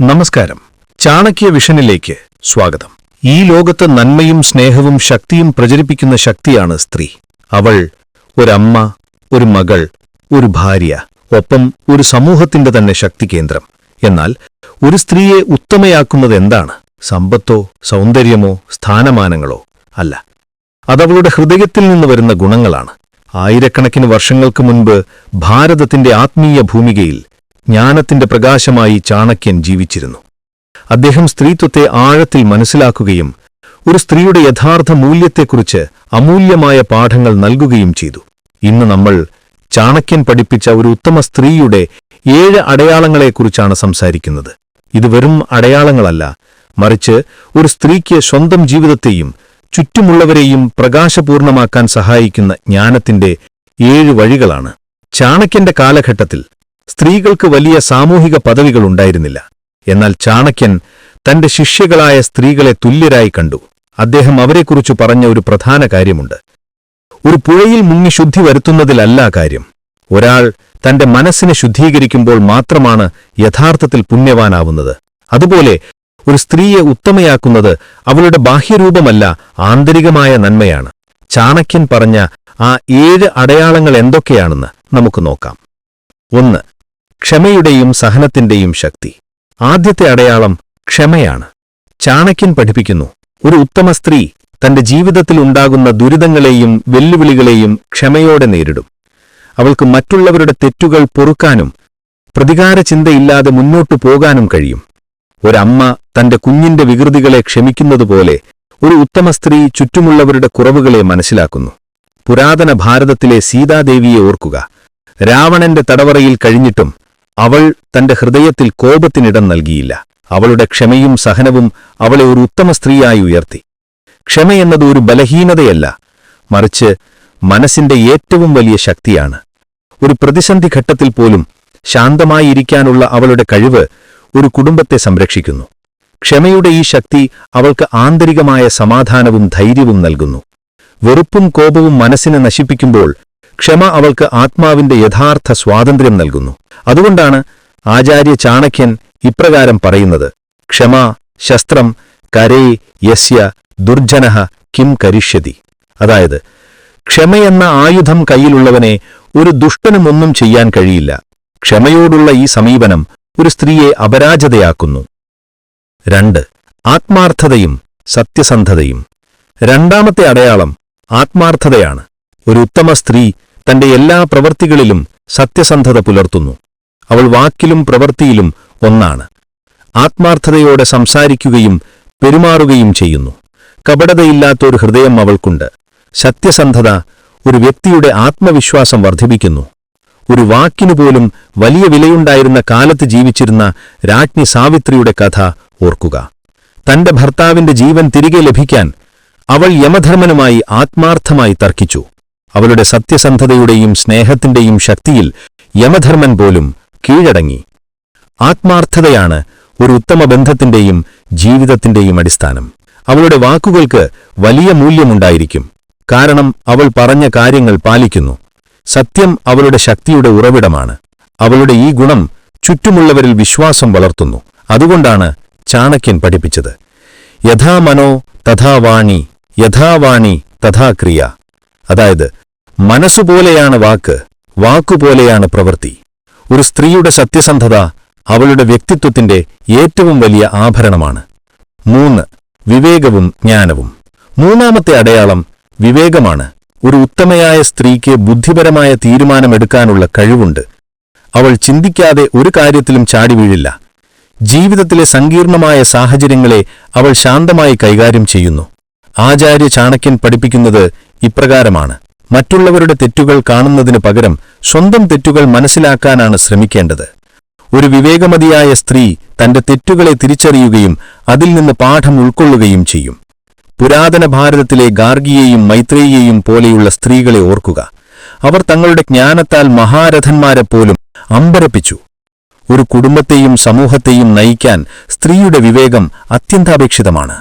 നമസ്കാരം. ചാണക്യ വിഷനിലേക്ക് സ്വാഗതം. ഈ ലോകത്ത് നന്മയും സ്നേഹവും ശക്തിയും പ്രചരിപ്പിക്കുന്ന ശക്തിയാണ് സ്ത്രീ. അവൾ ഒരമ്മ ഒരു മകൾ ഒരു ഭാര്യ ഒപ്പം ഒരു സമൂഹത്തിന്റെ തന്നെ ശക്തി കേന്ദ്രം. എന്നാൽ ഒരു സ്ത്രീയെ ഉത്തമയാക്കുന്നത് എന്താണ്? സമ്പത്തോ സൗന്ദര്യമോ സ്ഥാനമാനങ്ങളോ അല്ല. അതവളുടെ ഹൃദയത്തിൽ നിന്ന് വരുന്ന ഗുണങ്ങളാണ്. ആയിരക്കണക്കിന് വർഷങ്ങൾക്ക് മുൻപ് ഭാരതത്തിന്റെ ആത്മീയ ഭൂമികയിൽ ജ്ഞാനത്തിന്റെ പ്രകാശമായി ചാണക്യൻ ജീവിച്ചിരുന്നു. അദ്ദേഹം സ്ത്രീത്വത്തെ ആഴത്തിൽ മനസ്സിലാക്കുകയും ഒരു സ്ത്രീയുടെ യഥാർത്ഥ മൂല്യത്തെക്കുറിച്ച് അമൂല്യമായ പാഠങ്ങൾ നൽകുകയും ചെയ്തു. ഇന്ന് നമ്മൾ ചാണക്യൻ പഠിപ്പിച്ച ഒരു ഉത്തമ സ്ത്രീയുടെ ഏഴ് അടയാളങ്ങളെക്കുറിച്ചാണ് സംസാരിക്കുന്നത്. ഇത് വെറും അടയാളങ്ങളല്ല മറിച്ച് ഒരു സ്ത്രീക്ക് സ്വന്തം ജീവിതത്തെയും ചുറ്റുമുള്ളവരെയും പ്രകാശപൂർണമാക്കാൻ സഹായിക്കുന്ന ജ്ഞാനത്തിന്റെ ഏഴ് വഴികളാണ്. ചാണക്യന്റെ കാലഘട്ടത്തിൽ സ്ത്രീകൾക്ക് വലിയ സാമൂഹിക പദവികൾ ഉണ്ടായിരുന്നില്ല എന്നാൽ ചാണക്യൻ തന്റെ ശിഷ്യകളായ സ്ത്രീകളെ തുല്യരായി കണ്ടു. അദ്ദേഹം അവരെക്കുറിച്ച് പറഞ്ഞ ഒരു പ്രധാന കാര്യമുണ്ട്. ഒരു പുഴയിൽ മുങ്ങി ശുദ്ധി വരുത്തുന്നതിലല്ല കാര്യം. ഒരാൾ തന്റെ മനസ്സിനെ ശുദ്ധീകരിക്കുമ്പോൾ മാത്രമാണ് യഥാർത്ഥത്തിൽ പുണ്യവാനാവുന്നത്. അതുപോലെ ഒരു സ്ത്രീയെ ഉത്തമയാക്കുന്നത് അവളുടെ ബാഹ്യരൂപമല്ല ആന്തരികമായ നന്മയാണ്. ചാണക്യൻ പറഞ്ഞ ആ ഏഴ് അടയാളങ്ങൾ എന്തൊക്കെയാണെന്ന് നമുക്ക് നോക്കാം. ഒന്ന് ക്ഷമയുടെയും സഹനത്തിന്റെയും ശക്തി. ആദ്യത്തെ അടയാളം ക്ഷമയാണ്. ചാണക്യൻ പഠിപ്പിക്കുന്നു ഒരു ഉത്തമ സ്ത്രീ തന്റെ ജീവിതത്തിൽ ഉണ്ടാകുന്ന ദുരിതങ്ങളെയും വെല്ലുവിളികളെയും ക്ഷമയോടെ നേരിടും. അവൾക്ക് മറ്റുള്ളവരുടെ തെറ്റുകൾ പൊറുക്കാനും പ്രതികാര ചിന്തയില്ലാതെ മുന്നോട്ടു പോകാനും കഴിയും. ഒരമ്മ തന്റെ കുഞ്ഞിന്റെ വികൃതികളെ ക്ഷമിക്കുന്നതുപോലെ ഒരു ഉത്തമ സ്ത്രീ ചുറ്റുമുള്ളവരുടെ കുറവുകളെ മനസ്സിലാക്കുന്നു. പുരാതന ഭാരതത്തിലെ സീതാദേവിയെ ഓർക്കുക. രാവണന്റെ തടവറയിൽ കഴിഞ്ഞിട്ടും അവൾ തന്റെ ഹൃദയത്തിൽ കോപത്തിനിടം നൽകിയില്ല. അവളുടെ ക്ഷമയും സഹനവും അവളെ ഒരു ഉത്തമ സ്ത്രീയായി ഉയർത്തി. ക്ഷമയെന്നത് ഒരു ബലഹീനതയല്ല മറിച്ച് മനസ്സിന്റെ ഏറ്റവും വലിയ ശക്തിയാണ്. ഒരു പ്രതിസന്ധി ഘട്ടത്തിൽ പോലും ശാന്തമായിരിക്കാനുള്ള അവളുടെ കഴിവ് ഒരു കുടുംബത്തെ സംരക്ഷിക്കുന്നു. ക്ഷമയുടെ ഈ ശക്തി അവൾക്ക് ആന്തരികമായ സമാധാനവും ധൈര്യവും നൽകുന്നു. വെറുപ്പും കോപവും മനസ്സിനെ നശിപ്പിക്കുമ്പോൾ ക്ഷമ അവൾക്ക് ആത്മാവിന്റെ യഥാർത്ഥ സ്വാതന്ത്ര്യം നൽകുന്നു. അതുകൊണ്ടാണ് ആചാര്യ ചാണക്യൻ ഇപ്രകാരം പറയുന്നത്. ക്ഷമ ശസ്ത്രം കരേ യസ്യ ദുർജനഹ കിം കരിഷ്യതി. അതായത് ക്ഷമയെന്ന ആയുധം കയ്യിലുള്ളവനെ ഒരു ദുഷ്ടനുമൊന്നും ചെയ്യാൻ കഴിയില്ല. ക്ഷമയോടുള്ള ഈ സമീപനം ഒരു സ്ത്രീയെ അപരാജതയാക്കുന്നു. രണ്ട് ആത്മാർത്ഥതയും സത്യസന്ധതയും. രണ്ടാമത്തെ അടയാളം ആത്മാർത്ഥതയാണ്. ഒരു ഉത്തമ സ്ത്രീ തന്റെ എല്ലാ പ്രവൃത്തികളിലും സത്യസന്ധത പുലർത്തുന്നു. അവൾ വാക്കിലും പ്രവൃത്തിയിലും ഒന്നാണ്. ആത്മാർത്ഥതയോടെ സംസാരിക്കുകയും പെരുമാറുകയും ചെയ്യുന്നു. കപടതയില്ലാത്ത ഒരു ഹൃദയം അവൾക്കുണ്ട്. സത്യസന്ധത ഒരു വ്യക്തിയുടെ ആത്മവിശ്വാസം വർദ്ധിപ്പിക്കുന്നു. ഒരു വാക്കിനു പോലും വലിയ വിലയുണ്ടായിരുന്ന കാലത്ത് ജീവിച്ചിരുന്ന രാജ്ഞി സാവിത്രിയുടെ കഥ ഓർക്കുക. തന്റെ ഭർത്താവിന്റെ ജീവൻ തിരികെ ലഭിക്കാൻ അവൾ യമധർമ്മനുമായി ആത്മാർത്ഥമായി തർക്കിച്ചു. അവളുടെ സത്യസന്ധതയുടെയും സ്നേഹത്തിന്റെയും ശക്തിയിൽ യമധർമ്മൻ പോലും കീഴടങ്ങി. ആത്മാർത്ഥതയാണ് ഒരു ഉത്തമ ബന്ധത്തിന്റെയും ജീവിതത്തിന്റെയും അടിസ്ഥാനം. അവളുടെ വാക്കുകൾക്ക് വലിയ മൂല്യമുണ്ടായിരിക്കും. കാരണം അവൾ പറഞ്ഞ കാര്യങ്ങൾ പാലിക്കുന്നു. സത്യം അവളുടെ ശക്തിയുടെ ഉറവിടമാണ്. അവളുടെ ഈ ഗുണം ചുറ്റുമുള്ളവരിൽ വിശ്വാസം വളർത്തുന്നു. അതുകൊണ്ടാണ് ചാണക്യൻ പഠിപ്പിച്ചത്. യഥാ മനോ തഥാ വാണി യഥാ തഥാ ക്രിയ അതായത് മനസ്സുപോലെയാണ് വാക്ക് വാക്കുപോലെയാണ് പ്രവൃത്തി. ഒരു സ്ത്രീയുടെ സത്യസന്ധത അവളുടെ വ്യക്തിത്വത്തിന്റെ ഏറ്റവും വലിയ ആഭരണമാണ്. മൂന്ന് വിവേകവും ജ്ഞാനവും. മൂന്നാമത്തെ അടയാളം വിവേകമാണ്. ഒരു ഉത്തമയായ സ്ത്രീക്ക് ബുദ്ധിപരമായ തീരുമാനമെടുക്കാനുള്ള കഴിവുണ്ട്. അവൾ ചിന്തിക്കാതെ ഒരു കാര്യത്തിലും ചാടിവീഴില്ല ജീവിതത്തിലെ സങ്കീർണമായ സാഹചര്യങ്ങളെ അവൾ ശാന്തമായി കൈകാര്യം ചെയ്യുന്നു. ആചാര്യ ചാണക്യൻ പഠിപ്പിക്കുന്നത് ഇപ്രകാരമാണ്. മറ്റുള്ളവരുടെ തെറ്റുകൾ കാണുന്നതിനു പകരം സ്വന്തം തെറ്റുകൾ മനസ്സിലാക്കാനാണ് ശ്രമിക്കേണ്ടത്. ഒരു വിവേകമതിയായ സ്ത്രീ തന്റെ തെറ്റുകളെ തിരിച്ചറിയുകയും അതിൽ നിന്ന് പാഠം ഉൾക്കൊള്ളുകയും ചെയ്യും. പുരാതന ഭാരതത്തിലെ ഗാർഗിയെയും മൈത്രേയെയും പോലെയുള്ള സ്ത്രീകളെ ഓർക്കുക. അവർ തങ്ങളുടെ ജ്ഞാനത്താൽ മഹാരഥന്മാരെപ്പോലും അമ്പരപ്പിച്ചു. ഒരു കുടുംബത്തെയും സമൂഹത്തെയും നയിക്കാൻ സ്ത്രീയുടെ വിവേകം അത്യന്താപേക്ഷിതമാണ്.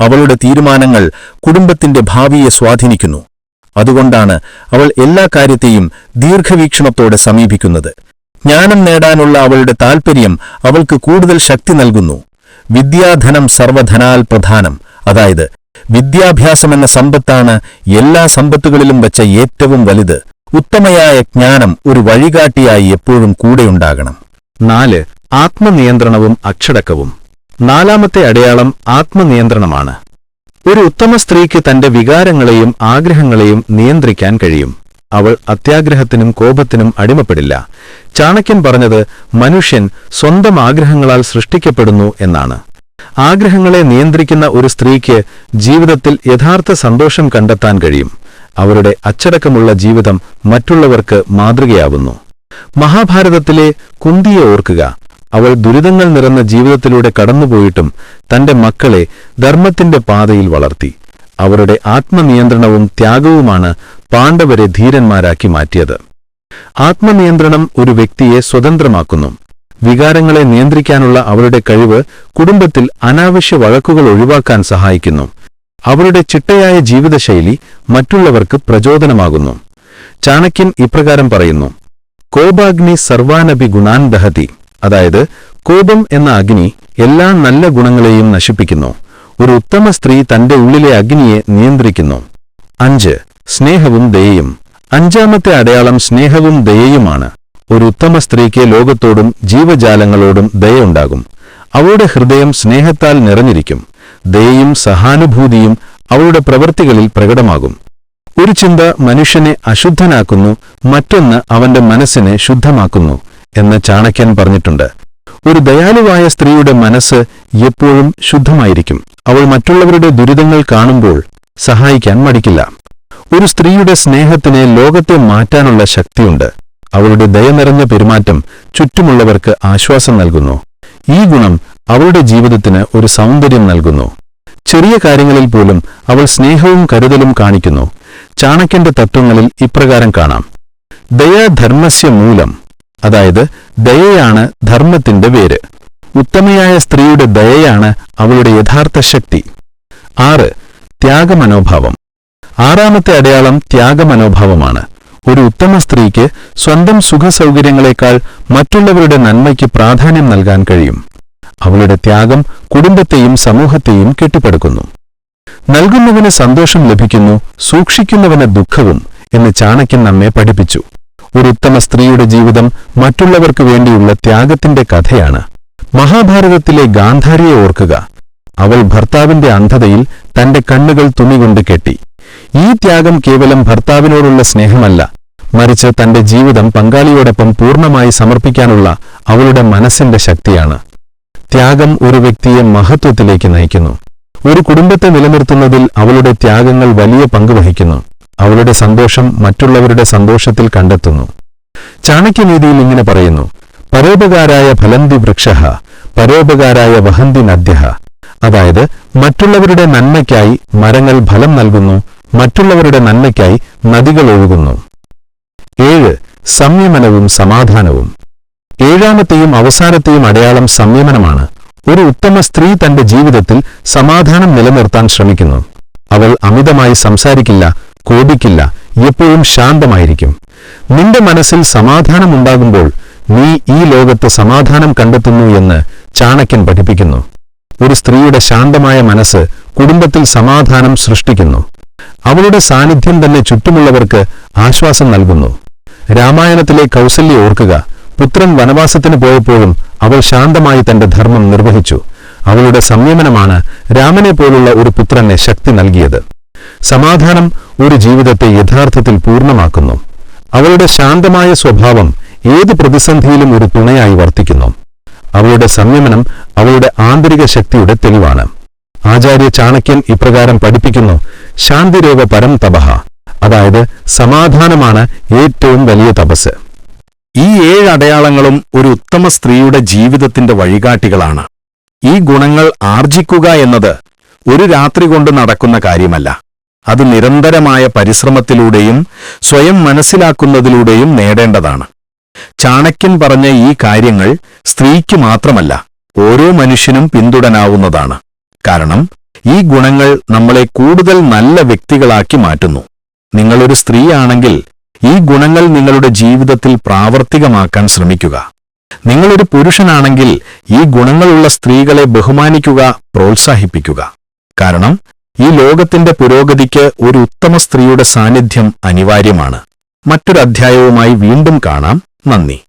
അവളുടെ തീരുമാനങ്ങൾ കുടുംബത്തിന്റെ ഭാവിയെ സ്വാധീനിക്കുന്നു. അതുകൊണ്ടാണ് അവൾ എല്ലാ കാര്യത്തെയും ദീർഘവീക്ഷണത്തോടെ സമീപിക്കുന്നത്. ജ്ഞാനം നേടാനുള്ള അവളുടെ താൽപ്പര്യം അവൾക്ക് കൂടുതൽ ശക്തി നൽകുന്നു. വിദ്യാധനം സർവധനാൽ പ്രധാനം. അതായത് വിദ്യാഭ്യാസമെന്ന സമ്പത്താണ് എല്ലാ സമ്പത്തുകളിലും വച്ച ഏറ്റവും വലുത്. ഉത്തമയായ ജ്ഞാനം ഒരു വഴികാട്ടിയായി എപ്പോഴും കൂടെയുണ്ടാകണം. നാല് ആത്മനിയന്ത്രണവും അച്ചടക്കവും. നാലാമത്തെ അടയാളം ആത്മനിയന്ത്രണമാണ്. ഒരു ഉത്തമ സ്ത്രീക്ക് തന്റെ വികാരങ്ങളെയും ആഗ്രഹങ്ങളെയും നിയന്ത്രിക്കാൻ കഴിയും. അവൾ അത്യാഗ്രഹത്തിനും കോപത്തിനും അടിമപ്പെടില്ല. ചാണക്യൻ പറഞ്ഞത് മനുഷ്യൻ സ്വന്തം ആഗ്രഹങ്ങളാൽ സൃഷ്ടിക്കപ്പെടുന്നു എന്നാണ്. ആഗ്രഹങ്ങളെ നിയന്ത്രിക്കുന്ന ഒരു സ്ത്രീക്ക് ജീവിതത്തിൽ യഥാർത്ഥ സന്തോഷം കണ്ടെത്താൻ കഴിയും. അവരുടെ അച്ചടക്കമുള്ള ജീവിതം മറ്റുള്ളവർക്ക് മാതൃകയാവുന്നു. മഹാഭാരതത്തിലെ കുന്തിയെ ഓർക്കുക. അവൾ ദുരിതങ്ങൾ നിറഞ്ഞ ജീവിതത്തിലൂടെ കടന്നുപോയിട്ടും തന്റെ മക്കളെ ധർമ്മത്തിന്റെ പാതയിൽ വളർത്തി. അവരുടെ ആത്മനിയന്ത്രണവും ത്യാഗവുമാണ് പാണ്ഡവരെ ധീരന്മാരാക്കി മാറ്റിയത്. ആത്മനിയന്ത്രണം ഒരു വ്യക്തിയെ സ്വതന്ത്രമാക്കുന്നു. വികാരങ്ങളെ നിയന്ത്രിക്കാനുള്ള അവരുടെ കഴിവ് കുടുംബത്തിൽ അനാവശ്യ വഴക്കുകൾ ഒഴിവാക്കാൻ സഹായിക്കുന്നു. അവരുടെ ചിട്ടയായ ജീവിതശൈലി മറ്റുള്ളവർക്ക് പ്രചോദനമാകുന്നു. ചാണക്യൻ ഇപ്രകാരം പറയുന്നു കോപാഗ്നി സർവാനപി ഗുണാൻ ദഹതി. അതായത് കോപം എന്ന അഗ്നി എല്ലാ നല്ല ഗുണങ്ങളെയും നശിപ്പിക്കുന്നു. ഒരു ഉത്തമ സ്ത്രീ തന്റെ ഉള്ളിലെ അഗ്നിയെ നിയന്ത്രിക്കുന്നു. അഞ്ച് സ്നേഹവും ദയയും. അഞ്ചാമത്തെ അടയാളം സ്നേഹവും ദയയുമാണ്. ഒരു ഉത്തമ സ്ത്രീക്ക് ലോകത്തോടും ജീവജാലങ്ങളോടും ദയുണ്ടാകും അവളുടെ ഹൃദയം സ്നേഹത്താൽ നിറഞ്ഞിരിക്കും. ദയയും സഹാനുഭൂതിയും അവളുടെ പ്രവൃത്തികളിൽ പ്രകടമാകും. ഒരു ചിന്ത മനുഷ്യനെ അശുദ്ധനാക്കുന്നു മറ്റൊന്ന് അവന്റെ മനസ്സിനെ ശുദ്ധമാക്കുന്നു. എന്ന് ചാണക്യൻ പറഞ്ഞിട്ടുണ്ട്. ഒരു ദയാലുവായ സ്ത്രീയുടെ മനസ്സ് എപ്പോഴും ശുദ്ധമായിരിക്കും. അവൾ മറ്റുള്ളവരുടെ ദുരിതങ്ങൾ കാണുമ്പോൾ സഹായിക്കാൻ മടിക്കില്ല. ഒരു സ്ത്രീയുടെ സ്നേഹത്തിന് ലോകത്തെ മാറ്റാനുള്ള ശക്തിയുണ്ട്. അവളുടെ ദയ നിറഞ്ഞ പെരുമാറ്റം ചുറ്റുമുള്ളവർക്ക് ആശ്വാസം നൽകുന്നു. ഈ ഗുണം അവളുടെ ജീവിതത്തിന് ഒരു സൗന്ദര്യം നൽകുന്നു. ചെറിയ കാര്യങ്ങളിൽ പോലും അവൾ സ്നേഹവും കരുതലും കാണിക്കുന്നു. ചാണക്യന്റെ തത്വങ്ങളിൽ ഇപ്രകാരം കാണാം. ദയാധർമ്മസ്യ മൂലം അതായത് ദയയാണ് ധർമ്മത്തിന്റെ വേര് ഉത്തമയായ സ്ത്രീയുടെ ദയയാണ് അവളുടെ യഥാർത്ഥ ശക്തി. ആറ് ത്യാഗമനോഭാവം. ആറാമത്തെ അടയാളം ത്യാഗമനോഭാവമാണ്. ഒരു ഉത്തമ സ്ത്രീക്ക് സ്വന്തം സുഖസൗകര്യങ്ങളെക്കാൾ മറ്റുള്ളവരുടെ നന്മയ്ക്ക് പ്രാധാന്യം നൽകാൻ കഴിയും. അവളുടെ ത്യാഗം കുടുംബത്തെയും സമൂഹത്തെയും കെട്ടിപ്പടുക്കുന്നു. നൽകുന്നവന് സന്തോഷം ലഭിക്കുന്നു സൂക്ഷിക്കുന്നവന് ദുഃഖവും എന്ന് ചാണക്യൻ നമ്മെ പഠിപ്പിച്ചു. ഒരു ഉത്തമ സ്ത്രീയുടെ ജീവിതം മറ്റുള്ളവർക്ക് വേണ്ടിയുള്ള ത്യാഗത്തിന്റെ കഥയാണ്. മഹാഭാരതത്തിലെ ഗാന്ധാരിയെ ഓർക്കുക. അവൾ ഭർത്താവിന്റെ അന്ധതയിൽ തന്റെ കണ്ണുകൾ തുണികൊണ്ട് കെട്ടി. ഈ ത്യാഗം കേവലം ഭർത്താവിനോടുള്ള സ്നേഹമല്ല. മറിച്ച് തന്റെ ജീവിതം പങ്കാളിയോടൊപ്പം പൂർണമായി സമർപ്പിക്കാനുള്ള അവളുടെ മനസ്സിന്റെ ശക്തിയാണ്. ത്യാഗം ഒരു വ്യക്തിയെ മഹത്വത്തിലേക്ക് നയിക്കുന്നു. ഒരു കുടുംബത്തെ നിലനിർത്തുന്നതിൽ അവളുടെ ത്യാഗങ്ങൾ വലിയ പങ്ക് വഹിക്കുന്നു. അവളുടെ സന്തോഷം മറ്റുള്ളവരുടെ സന്തോഷത്തിൽ കണ്ടെത്തുന്നു. ചാണക്യനീതിയിൽ ഇങ്ങനെ പറയുന്നു. പരോപകാരായ ഫലന്തി വൃക്ഷ പരോപകാരായ വഹന്തി നദ്യ. അതായത് മറ്റുള്ളവരുടെ നന്മയ്ക്കായി മരങ്ങൾ ഫലം നൽകുന്നു മറ്റുള്ളവരുടെ നന്മയ്ക്കായി നദികൾ ഒഴുകുന്നു. ഏഴ് സംയമനവും സമാധാനവും. ഏഴാമത്തെയും അവസാനത്തെയും അടയാളം സംയമനമാണ്. ഒരു ഉത്തമ സ്ത്രീ തന്റെ ജീവിതത്തിൽ സമാധാനം നിലനിർത്താൻ ശ്രമിക്കുന്നു. അവൾ അമിതമായി സംസാരിക്കില്ല കോപിക്കില്ല. എപ്പോഴും ശാന്തമായിരിക്കും. നിന്റെ മനസ്സിൽ സമാധാനമുണ്ടാകുമ്പോൾ നീ ഈ ലോകത്ത് സമാധാനം കണ്ടെത്തുന്നു എന്ന് ചാണക്യൻ പഠിപ്പിക്കുന്നു. ഒരു സ്ത്രീയുടെ ശാന്തമായ മനസ്സ് കുടുംബത്തിൽ സമാധാനം സൃഷ്ടിക്കുന്നു. അവളുടെ സാന്നിധ്യം തന്നെ ചുറ്റുമുള്ളവർക്ക് ആശ്വാസം നൽകുന്നു. രാമായണത്തിലെ കൗസല്യ ഓർക്കുക. പുത്രൻ വനവാസത്തിന് പോയപ്പോഴും അവൾ ശാന്തമായി തന്റെ ധർമ്മം നിർവഹിച്ചു. അവളുടെ സംയമനമാണ് രാമനെ പോലുള്ള ഒരു പുത്രനെ ശക്തി നൽകിയത്. സമാധാനം ഒരു ജീവിതത്തെ യഥാർത്ഥത്തിൽ പൂർണമാക്കുന്നു. അവളുടെ ശാന്തമായ സ്വഭാവം ഏത് പ്രതിസന്ധിയിലും ഒരു തുണയായി വർത്തിക്കുന്നു. അവളുടെ സംയമനം അവളുടെ ആന്തരിക ശക്തിയുടെ തെളിവാണ്. ആചാര്യ ചാണക്യൻ ഇപ്രകാരം പഠിപ്പിക്കുന്നു ശാന്തിരോഗ പരം തപഹ അതായത് സമാധാനമാണ് ഏറ്റവും വലിയ തപസ്. ഈ ഏഴ് അടയാളങ്ങളും ഒരു ഉത്തമ സ്ത്രീയുടെ ജീവിതത്തിന്റെ വഴികാട്ടികളാണ്. ഈ ഗുണങ്ങൾ ആർജിക്കുക എന്നത് ഒരു രാത്രി കൊണ്ട് നടക്കുന്ന കാര്യമല്ല. അത് നിരന്തരമായ പരിശ്രമത്തിലൂടെയും സ്വയം മനസ്സിലാക്കുന്നതിലൂടെയും നേടേണ്ടതാണ്. ചാണക്യൻ പറഞ്ഞ ഈ കാര്യങ്ങൾ സ്ത്രീക്ക് മാത്രമല്ല ഓരോ മനുഷ്യനും പിന്തുടരാവുന്നതാണ്. കാരണം ഈ ഗുണങ്ങൾ നമ്മളെ കൂടുതൽ നല്ല വ്യക്തികളാക്കി മാറ്റുന്നു. നിങ്ങളൊരു സ്ത്രീയാണെങ്കിൽ ഈ ഗുണങ്ങൾ നിങ്ങളുടെ ജീവിതത്തിൽ പ്രാവർത്തികമാക്കാൻ ശ്രമിക്കുക. നിങ്ങളൊരു പുരുഷനാണെങ്കിൽ ഈ ഗുണങ്ങളുള്ള സ്ത്രീകളെ ബഹുമാനിക്കുക പ്രോത്സാഹിപ്പിക്കുക. കാരണം ഈ ലോകത്തിന്റെ പുരോഗതിക്ക് ഒരു ഉത്തമ സ്ത്രീയുടെ സാന്നിധ്യം അനിവാര്യമാണ്. മറ്റൊരു അധ്യായവുമായി വീണ്ടും കാണാം. നന്ദി.